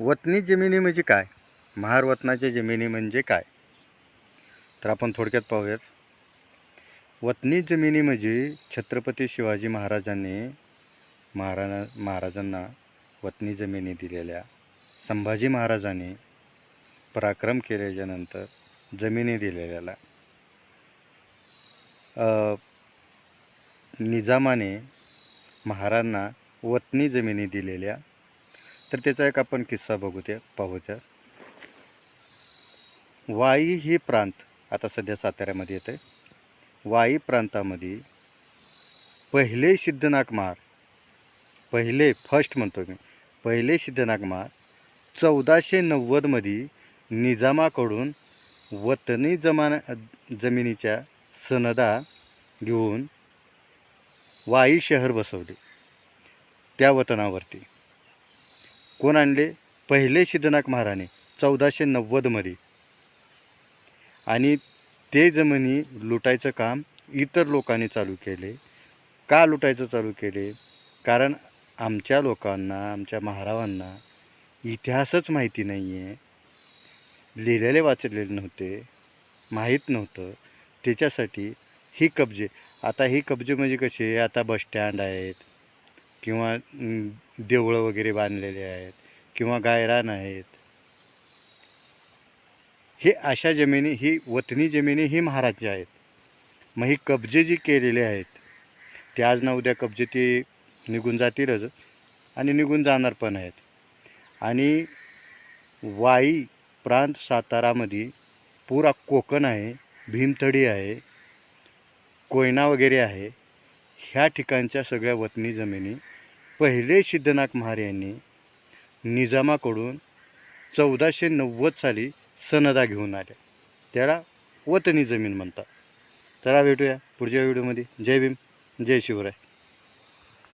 वतनी जमिनी म्हणजे काय? महारवतनाच्या जमिनी म्हणजे काय? तर आपण थोडक्यात पाहूयात. वतनी जमिनी म्हणजे छत्रपती शिवाजी महाराजांनी महाराणा महाराजांना वतनी जमिनी दिलेल्या संभाजी महाराजांनी पराक्रम केल्याच्यानंतर जमिनी दिलेल्या निजामाने महाराजांना वतनी जमिनी दिलेल्या. तर त्याचा एक आपण किस्सा बघू त्या पाहू त्या वाई ही प्रांत आता सध्या साताऱ्यामध्ये येतं आहे वाई प्रांतामध्ये पहिले सिद्धनाग महार पहिले फर्स्ट म्हणतो मी पहिले सिद्धनाग महार चौदाशे नव्वदमध्ये निजामाकडून वतनी जमान जमिनीच्या सनदा घेऊन वाई शहर बसवले. त्या वतनावरती. कोण आणले? पहिले सिद्धनाथ महाराणे चौदाशे नव्वदमध्ये आणि ते जमिनी लुटायचं काम इतर लोकांनी चालू केले. का लुटायचं चालू केले? कारण आमच्या लोकांना आमच्या महारावांना इतिहासच माहिती नाही आहे लिहिलेले वाचलेले नव्हते माहीत नव्हतं. त्याच्यासाठी ही कब्जे आता ही कब्जे म्हणजे कसे? आता बस स्टँड आहेत. किंवा देवळं वगैरे बांधलेले आहेत किंवा गायरान आहेत हे अशा जमिनी ही वतनी जमिनी ही महाराजची आहेत. मग ही कब्जे जी केलेले आहेत ते आज ना उद्या कब्जे ते निघून जातीलच आणि निघून जाणार पण आहेत. आणि वाई प्रांत सातारामध्ये पुरा कोकण आहे भीमथडी आहे कोयना वगैरे आहे. ह्या ठिकाणच्या सगळ्या वतनी जमिनी पहिले सिद्धनाथ महार यांनी निजामाकडून चौदाशे नव्वद साली सनदा घेऊन आल्या. त्याला वतनी जमीन म्हणतात. चला भेटूया पुढच्या व्हिडिओमध्ये. जय भीम जय शिवराय.